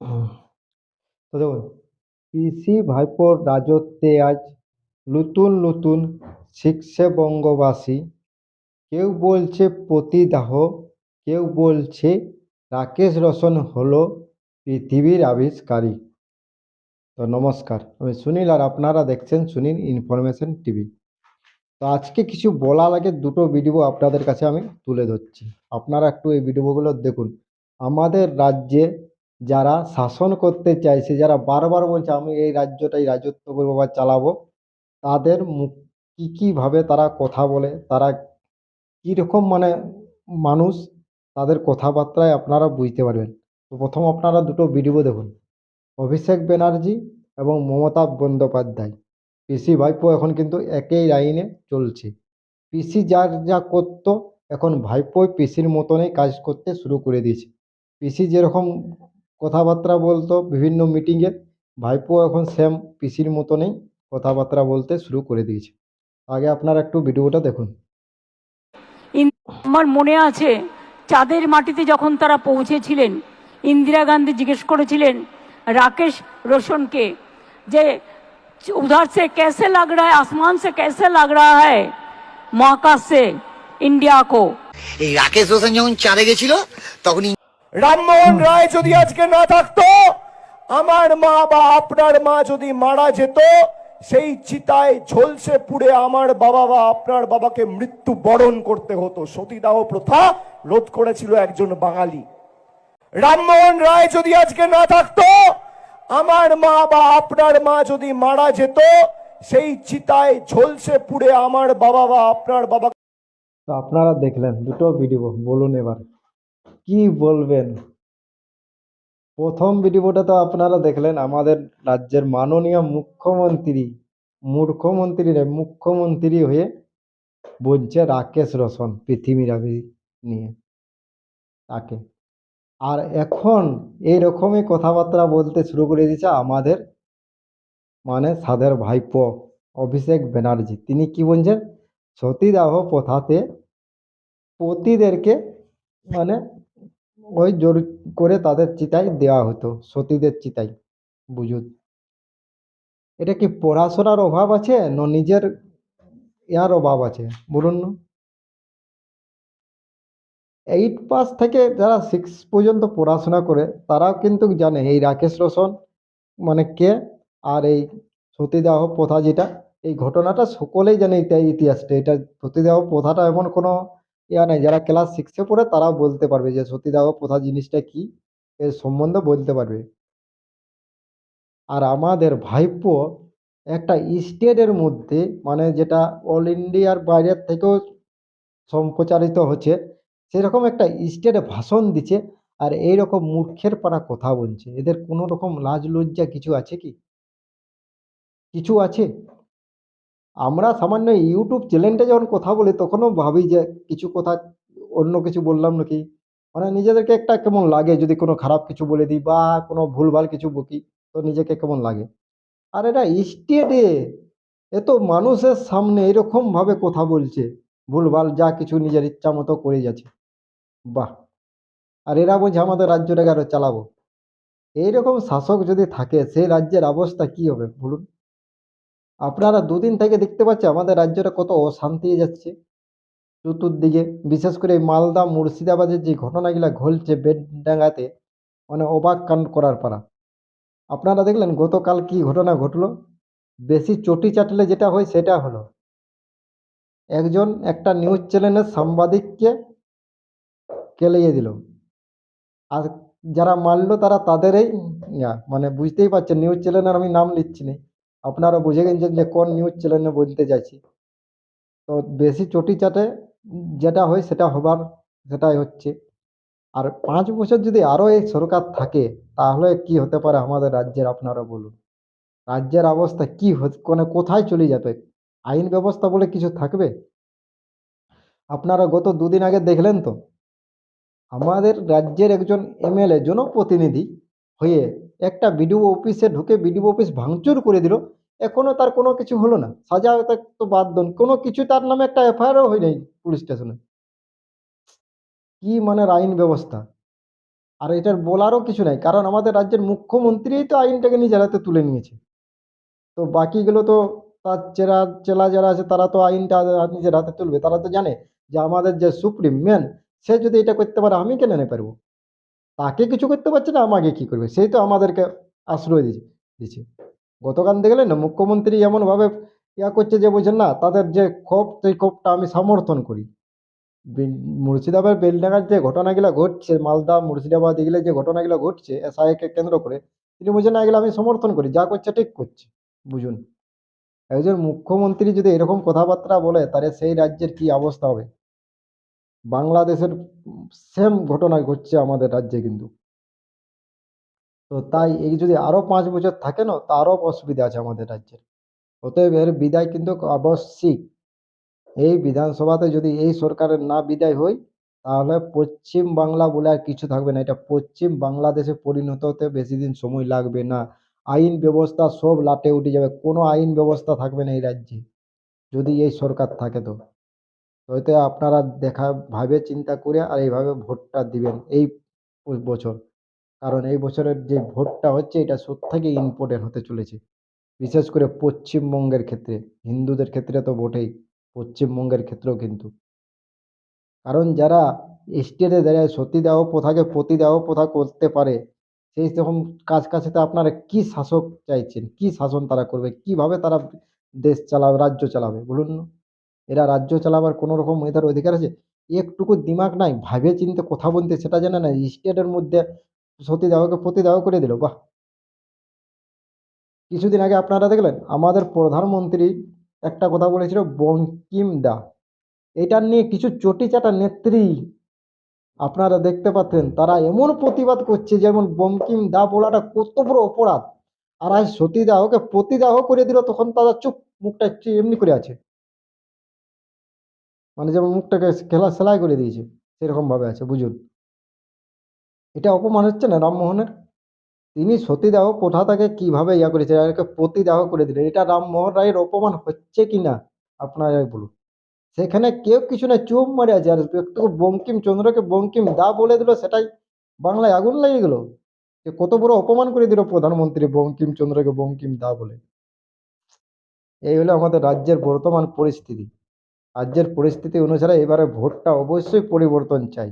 তো দেখুন পিসি ভাইপোর রাজত্বে আজ নতুন নতুন শিখছে বঙ্গবাসী। কেউ বলছে প্রতিদাহ, কেউ বলছে রাকেশ রোশন হলো পৃথিবীর আবিষ্কারী। তো নমস্কার, আমি সুনীল আর আপনারা দেখছেন সুনীল ইনফরমেশন টিভি। তো আজকে কিছু বলার আগে দুটো ভিডিও আপনাদের কাছে আমি তুলে ধরছি। আপনারা একটু এই ভিডিওগুলো দেখুন। আমাদের রাজ্যে যারা শাসন করতে চাইছে, যারা বারবার বলছে, আমি এই রাজ্যটাই রাজত্ব করব বা চালাবো, তাদের মুখ কী, কীভাবে তারা কথা বলে, তারা কীরকম মানে মানুষ, তাদের কথাবার্তায় আপনারা বুঝতে পারবেন। তো প্রথম আপনারা দুটো ভিডিও দেখুন। অভিষেক ব্যানার্জি এবং মমতা বন্দ্যোপাধ্যায়। পিসি ভাইপো এখন কিন্তু একই লাইনে চলছে। পিসি যার যা করতো, এখন ভাইপোই পিসির মতনই কাজ করতে শুরু করে দিয়েছে। পিসি যেরকম কথাবার্তা বলতো বিভিন্ন মিটিংয়ে ভাইপো এখন সেম পিসির মতো নেই কথাবার্তা বলতে শুরু করে দিয়েছে। আগে আপনারা একটু ভিডিওটা দেখুন। আমার মনে আছে চাঁদের মাটিতে যখন তারা পৌঁছেছিলেন ইন্দিরা গান্ধী জিজ্ঞেস করেছিলেন রাকেশ রোশনকে যে উধার সে কেসে লাগ রা আসমান সে কেসে লাগ রা হ্যায় মহাকাশে ইন্ডিয়া কো? এই রাকেশ রোশন যখন চাঁদে গেছিল তখন রামমোহন রায় যদি আজকে না থাকতো আমার মা বা আপনার মা যদি মারা যেত সেই চিতায় ঝলসে পুড়ে আমার বাবা বা আপনার বাবাকে মৃত্যু বরণ করতে হতো। সতীদাহ প্রথা রোধ করেছিল একজন বাঙালি। রামমোহন রায় যদি আজকে না থাকতো আমার মা বা আপনার মা যদি মারা যেত সেই চিতায় ঝলসে পুড়ে আমার বাবা বা আপনার বাবা আপনারা দেখলেন দুটো ভিডিও বলুন এবার। কি বলবেন? প্রথম ভিডিওটা তো আপনারা দেখলেন, আমাদের রাজ্যের মাননীয় মুখ্যমন্ত্রী মূর্খমন্ত্রী নয়, মুখ্যমন্ত্রী হয়ে বলছে রাকেশ রোশন, পৃথিবীর নিয়ে। তাকে। আর এখন এই রকমই কথাবার্তা বলতে শুরু করে দিয়েছে আমাদের মানে সাদের ভাইপো অভিষেক ব্যানার্জি। তিনি কি বলছেন? সতীদাহ প্রথাতে পতিদেরকে মানে ওই জোর করে তাদের চিতায় দেওয়া হতো, সতীদের চিতায় বুঝুন। এটা কি পড়াশোনার অভাব আছে না নিজের ইয়ার অভাব আছে, বলুন না? এইট পাস থেকে যারা সিক্স পর্যন্ত পড়াশোনা করে, তারাও কিন্তু জানে, এই রাকেশ রোশন মানে কে আর এই সতীদাহ প্রথা যেটা, এই ঘটনাটা সকলেই জানে এটা ইতিহাসটা এটা সতীদাহ প্রথাটা এমন কোনো ইয়া নাই, যারা ক্লাস সিক্সে পড়ে তারাও বলতে পারবে যে সতীদাহ প্রথা জিনিসটা কি? এর সম্বন্ধে বলতে পারবে। আর আমাদের ভাইপো একটা স্টেটের মধ্যে মানে যেটা অল ইন্ডিয়ার বাইরের থেকেও সম্প্রচারিত হচ্ছে, সেরকম একটা স্টেটে ভাষণ দিচ্ছে আর এই রকম মূর্খের পাড়া কথা বলছে। এদের কোনো রকম লাজ লজ্জা কিছু আছে কি? কিছু আছে? আমরা সামান্য ইউটিউব চ্যানেলটা যখন কথা বলি, তখনও ভাবি যে কিছু কথা অন্য কিছু বললাম নাকি? মানে নিজেদেরকে একটা কেমন লাগে? যদি কোনো খারাপ কিছু বলে দিই বা কোনো ভুলভাল কিছু বকি, তো নিজেকে কেমন লাগে? আর এটা স্টেটে এত মানুষের সামনে এরকমভাবে কথা বলছে, ভুলভাল যা কিছু নিজের ইচ্ছা মতো করে যাচ্ছে। বাহ! আর এরা বলছে, আমাদের রাজ্যটাকে আরও চালাবো। এইরকম শাসক যদি থাকে, সেই রাজ্যের অবস্থা কি হবে বলুন? আপনারা দুদিন থেকে দেখতে পাচ্ছেন আমাদের রাজ্যটা কত অশান্তি যাচ্ছে। চতুর্দিকে বিশেষ করে মালদা, মুর্শিদাবাদের যে ঘটনাগুলো ঘটছে বেডডাঙ্গাতে মানে অবাক কাণ্ড করার পারা। আপনারা দেখলেন গতকাল কি ঘটনা ঘটলো? বেশি চটি চাটলে যেটা হয় সেটা হলো, একজন একটা নিউজ চ্যানেলের সাংবাদিককে কেলিয়ে দিল। আর যারা মারলো তারা তাদেরই মানে বুঝতেই পারছেন, নিউজ চ্যানেলের আমি নাম নিচ্ছি না। আপনারা বুঝে গেছেন যে কোন নিউজ চ্যানেলে বলতে চাইছি। তো বেশি চটি চাটে যেটা হয় সেটা হবার, সেটাই হচ্ছে। আর পাঁচ বছর যদি আরও এই সরকার থাকে, তাহলে কি হতে পারে আমাদের রাজ্যের, আপনারা বলুন। রাজ্যের অবস্থা কি মানে কোথায় চলে যাবে? আইন ব্যবস্থা বলে কিছু থাকবে? আপনারা গত দুদিন আগে দেখলেন তো? আমাদের রাজ্যের একজন এমএলএ, জনপ্রতিনিধি হয়ে একটা বিডিও অফিসে ঢুকে বিডিও অফিস ভাঙচুর করে দিল। এখনও তার কোনো কিছু হলো না। সাজা তো বাদ দেন। কোনো কিছু তার নামে একটা এফআইআরও হয় নাই পুলিশ স্টেশনে। কি মানে আইন ব্যবস্থা? আর এটার বলারও কিছু নাই। কারণ আমাদের রাজ্যের মুখ্যমন্ত্রীই তো আইনটাকে নিজের হাতে তুলে নিয়েছে। তো বাকিগুলো তো তার চেরা, চেলা যারা আছে তারা তো আইনটা নিজের হাতে তুলবে। তারা তো জানে যে আমাদের যে সুপ্রিম মেন সে যদি এটা করতে পারে, আমি কেন পারব? তাকে কিছু করতে পারছে না, আমাকে কি করবে? সেই তো আমাদেরকে আশ্রয় দিচ্ছে দিচ্ছে গতকাল দেখলেন না, মুখ্যমন্ত্রী এমনভাবে ইয়া করছে যে বলছেন, না, তাদের যে ক্ষোভ, সেই ক্ষোভটা আমি সমর্থন করি। মুর্শিদাবাদ বেলডাঙ্গার যে ঘটনাগুলো ঘটছে, মালদা, মুর্শিদাবাদ, এগুলো যে ঘটনাগুলো ঘটছে, এসআইকে কেন্দ্র করে, তিনি বলছেন, না, এগুলো আমি সমর্থন করি, যা করছে ঠিক করছে, বুঝুন। একজন মুখ্যমন্ত্রী যদি এরকম কথাবার্তা বলে, তাহলে সেই রাজ্যের কি অবস্থা হবে? বাংলাদেশের সেম ঘটনা ঘটছে আমাদের রাজ্যে কিন্তু। তো তাই এই যদি আরও পাঁচ বছর থাকে না, তা আরও অসুবিধা আছে আমাদের রাজ্যের। অতএব এর বিদায় কিন্তু আবশ্যিক। এই বিধানসভাতে যদি এই সরকারের না বিদায় হয়, তাহলে পশ্চিম বাংলা বলে আর কিছু থাকবে না। এটা পশ্চিম বাংলাদেশে পরিণত হতে বেশি দিন সময় লাগবে না। আইন ব্যবস্থা সব লাটে উঠে যাবে। কোনো আইন ব্যবস্থা থাকবে না এই রাজ্যে। যদি এই সরকার থাকে তো। হয়তো আপনারা দেখা, ভাবে চিন্তা করে আর এইভাবে ভোটটা দিবেন এই বছর। কারণ এই বছরের যে ভোটটা হচ্ছে, এটা সব থেকে ইম্পর্টেন্ট হতে চলেছে। বিশেষ করে পশ্চিমবঙ্গের ক্ষেত্রে, হিন্দুদের ক্ষেত্রে তো বটেই, পশ্চিমবঙ্গের ক্ষেত্রেও কিন্তু। কারণ যারা স্টেটে দাঁড়িয়ে, সতীদাহ প্রথাকে প্রতিদাহ প্রথা করতে পারে, সেই রকম কাজ কাছেতে আপনারা কি শাসক চাইছেন? কি শাসন তারা করবে? কীভাবে তারা দেশ চালাবে, রাজ্য চালাবে? বলুন না? এরা রাজ্য চালাবার কোনো রকম এদের অধিকার আছে? একটুকু দিমাগ নাই, ভাবে চিন্তে কথা বলতে সেটা জানে না স্টেটের মধ্যে সতীদাহকে প্রতিদাহ করে দিল, বাহ! কিছুদিন আগে আপনারা দেখলেন, আমাদের প্রধানমন্ত্রী একটা কথা বলেছিল, বঙ্কিম দা। এটা নিয়ে কিছু চটিচাটা নেত্রী আপনারা দেখতে পাচ্ছেন, তারা এমন প্রতিবাদ করছে যেমন বঙ্কিম দা বলাটা কত বড় অপরাধ। আর আজ সতীদাহকে প্রতিদাহ করে দিল, তখন তারা চুপ, মুখটা এমনি করে আছে। মানে যেমন মুখটাকে খেলা সেলাই করে দিয়েছে সেরকম ভাবে আছে, বুঝুন। এটা অপমান হচ্ছে না রামমোহনের? তিনি সতীদাহ প্রথাটাকে কীভাবে ইয়া করেছে একে প্রতিদাহ করে দিলেন। এটা রামমোহন রায়ের অপমান হচ্ছে কি না? আপনারাই বলুন। সেখানে কেউ কিছু না, চুপ মারে আছে। আর একটু বঙ্কিম চন্দ্রকে বঙ্কিম দা বলে দিল, সেটাই বাংলায় আগুন লেগে গেল। যে কত বড় অপমান করে দিল প্রধানমন্ত্রী বঙ্কিম চন্দ্রকে বঙ্কিম দা বলে। এই হলো আমাদের রাজ্যের বর্তমান পরিস্থিতি। রাজ্যের পরিস্থিতি অনুসারে এবারে ভোটটা অবশ্যই পরিবর্তন চাই।